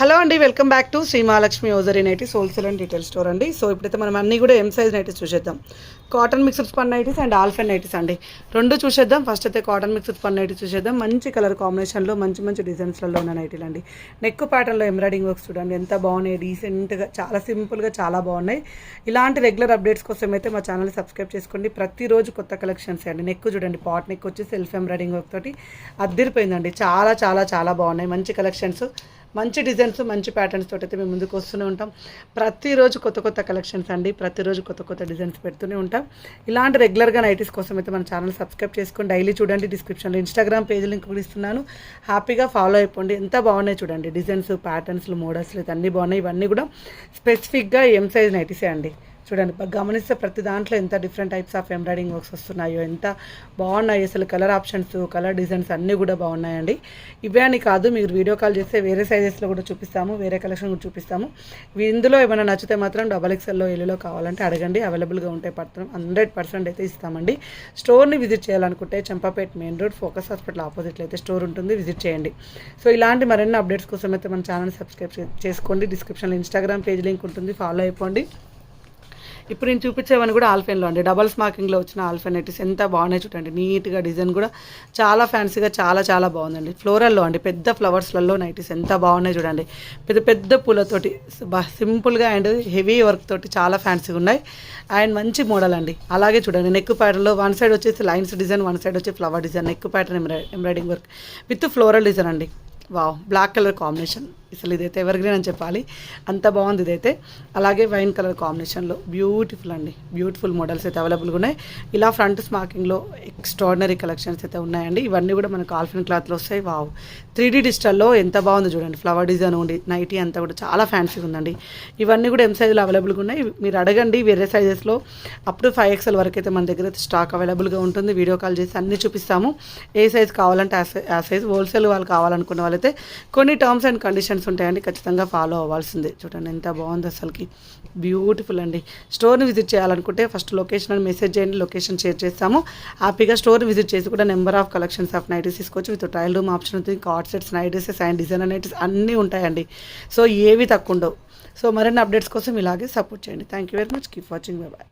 Hello అండి welcome back to Sri Mahalakshmi hosiery nighties wholesale and retail store అండి. So ఇప్పుడైతే మనం అన్నీ కూడా ఎం సైజ్ నైటీస్ చూసేద్దాం. Cotton mixed spun nighties and ఆల్ఫెన్ nighties అండి. రెండు చూసేద్దాం. ఫస్ట్ అయితే కాటన్ మిక్స్డ్ స్పన్ నైటీస్ చూసేద్దాం. మంచి కలర్ కాంబినేషన్లో మంచి మంచి డిజైన్స్లలో ఉన్న నైటీలు అండి. నెక్ ప్యాటర్న్లో ఎంబ్రాయిడింగ్ వర్క్స్ చూడండి ఎంత బాగున్నాయి. డీసెంట్గా చాలా సింపుల్గా చాలా బాగున్నాయి. ఇలాంటి రెగ్యులర్ అప్డేట్స్ కోసం అయితే మా ఛానల్ సబ్స్క్రైబ్ చేసుకోండి. ప్రతిరోజు కొత్త కలెక్షన్స్ అండి. నెక్ చూడండి పాట్ నెక్ వచ్చి సెల్ఫ్ ఎంబ్రాయిడింగ్ వర్క్ తోటి అద్దరిపోయిందండి. చాలా చాలా చాలా బాగున్నాయి. మంచి కలెక్షన్స్ మంచి డిజైన్ ప్యాటర్న్స్ మంచి ప్యాటర్న్స్ తోటి అయితే మేము ముందుకు వస్తూనే ఉంటాం. ప్రతిరోజు కొత్త కొత్త కలెక్షన్స్ అండి. ప్రతిరోజు కొత్త కొత్త డిజైన్స్ పెడుతూనే ఉంటాం. ఇలాంటి రెగ్యులర్గా నైటీస్ కోసం అయితే మన ఛానల్ సబ్స్క్రైబ్ చేసుకొని డైలీ చూడండి. డిస్క్రిప్షన్లో ఇన్స్టాగ్రామ్ పేజ్ లింక్ కూడా ఇస్తున్నాను. హ్యాపీగా ఫాలో అయిపోండి. ఎంత బాగున్నాయి చూడండి. డిజైన్స్ ప్యాటర్న్స్లు మోడల్స్లు అయితే అన్నీ బాగున్నాయి. ఇవన్నీ కూడా స్పెసిఫిక్గా ఎం సైజ్ నైటీసే అండి. చూడండి గమనిస్తే ప్రతి దాంట్లో ఎంత different types of embroidering works వస్తున్నాయో ఎంత బాగున్నాయి అసలు కలర్ ఆప్షన్స్ కలర్ డిజైన్స్ అన్నీ కూడా బాగున్నాయండి. ఇవే అని కాదు మీరు వీడియో కాల్ చేస్తే వేరే సైజెస్లో కూడా చూపిస్తాము వేరే కలెక్షన్ కూడా చూపిస్తాము. ఇందులో ఏమైనా నచ్చితే మాత్రం డబల్ ఎక్స్ఎల్లో ఎల్లులో కావాలంటే అడగండి. అవైలబుల్గా ఉంటే పత్రం హండ్రెడ్ పర్సెంట్ అయితే ఇస్తామండి. స్టోర్ని విజిట్ చేయాలనుకుంటే Champapet main road Focus hospital ఆపోజిట్లో అయితే స్టోర్ ఉంటుంది విజిట్ చేయండి. సో ఇలాంటి మరిన్ని అప్డేట్స్ కోసం అయితే మన ఛానల్ సబ్స్క్రైబ్ చేసుకోండి. డిస్క్రిప్షన్లో ఇన్స్టాగ్రామ్ పేజ్ లింక్ ఉంటుంది ఫాలో అయిపోండి. ఇప్పుడు నేను చూపించేవన్నీ కూడా ఆల్ఫెన్లో అండి. డబల్ స్మాకింగ్లో వచ్చిన ఆల్ఫెన్ నైటీస్ ఎంత బాగున్నాయి చూడండి. నీట్గా డిజైన్ కూడా చాలా ఫ్యాన్సీగా చాలా చాలా బాగుందండి. ఫ్లోరల్లో అండి పెద్ద ఫ్లవర్స్లలో నైటీస్ ఎంత బాగున్నాయి చూడండి. పెద్ద పెద్ద పూలతోటి బా సింపుల్గా అండ్ హెవీ వర్క్ తోటి చాలా ఫ్యాన్సీగా ఉన్నాయి. అండ్ మంచి మోడల్ అండి. అలాగే చూడండి నెక్ ప్యాటర్న్లో వన్ సైడ్ వచ్చేసి లైన్స్ డిజైన్ వన్ సైడ్ వచ్చి flower design neck pattern embroidering work with floral design అండి. వావ్ బ్లాక్ కలర్ కాంబినేషన్ అసలు ఇదైతే ఎవర్ గ్రీన్ అని చెప్పాలి. అంత బాగుంది ఇదైతే. అలాగే వైన్ కలర్ కాంబినేషన్లో బ్యూటిఫుల్ అండి. బ్యూటిఫుల్ మోడల్స్ అయితే అవైలబుల్గా ఉన్నాయి. ఇలా ఫ్రంట్ స్మాకింగ్లో ఎక్స్ట్రాడినరీ కలెక్షన్స్ అయితే ఉన్నాయండి. ఇవన్నీ కూడా మనకు ఆల్ఫిన్ క్లాత్లో వస్తాయి. వావ్! త్రీ డీ డిజిటల్లో ఎంత బాగుంది చూడండి. ఫ్లవర్ డిజైన్ ఉండి నైటీ అంతా కూడా చాలా ఫ్యాన్సీగా ఉందండి. ఇవన్నీ కూడా ఎం సైజులో అవైలబుల్గా ఉన్నాయి. మీరు అడగండి వేరే సైజెస్లో అప్ టు ఫైవ్ ఎక్స్ఎల్ వరకు అయితే మన దగ్గర స్టాక్ అవైలబుల్గా ఉంటుంది. వీడియో కాల్ చేసి అన్ని చూపిస్తాము. ఏ సైజ్ కావాలంటే ఆ సైజ్ హోల్సేల్ వాళ్ళు కావాలనుకున్న వాళ్ళైతే కొన్ని టర్మ్స్ అండ్ కండిషన్స్ ఉంటాయండి ఖచ్చితంగా ఫాలో అవ్వాల్సిందే. చూడండి ఎంత బాగుంది అసలుకి. బ్యూటిఫుల్ అండి. స్టోర్ని విజిట్ చేయాలనుకుంటే ఫస్ట్ లొకేషన్ అని మెసేజ్ చేయండి లొకేషన్ షేర్ చేస్తాము. హ్యాపీగా స్టోర్ విజిట్ చేసి కూడా number of collections of nighties తీసుకోవచ్చు విత్ ట్రయల్ రూమ్ ఆప్షన్ ఉంటుంది card sets night and designer nighties అన్నీ ఉంటాయండి. సో ఏవి తక్కువ ఉండవు. సో మరిన్ని అప్డేట్స్ కోసం ఇలాగే సపోర్ట్ చేయండి. Thank you very much keep watching bye bye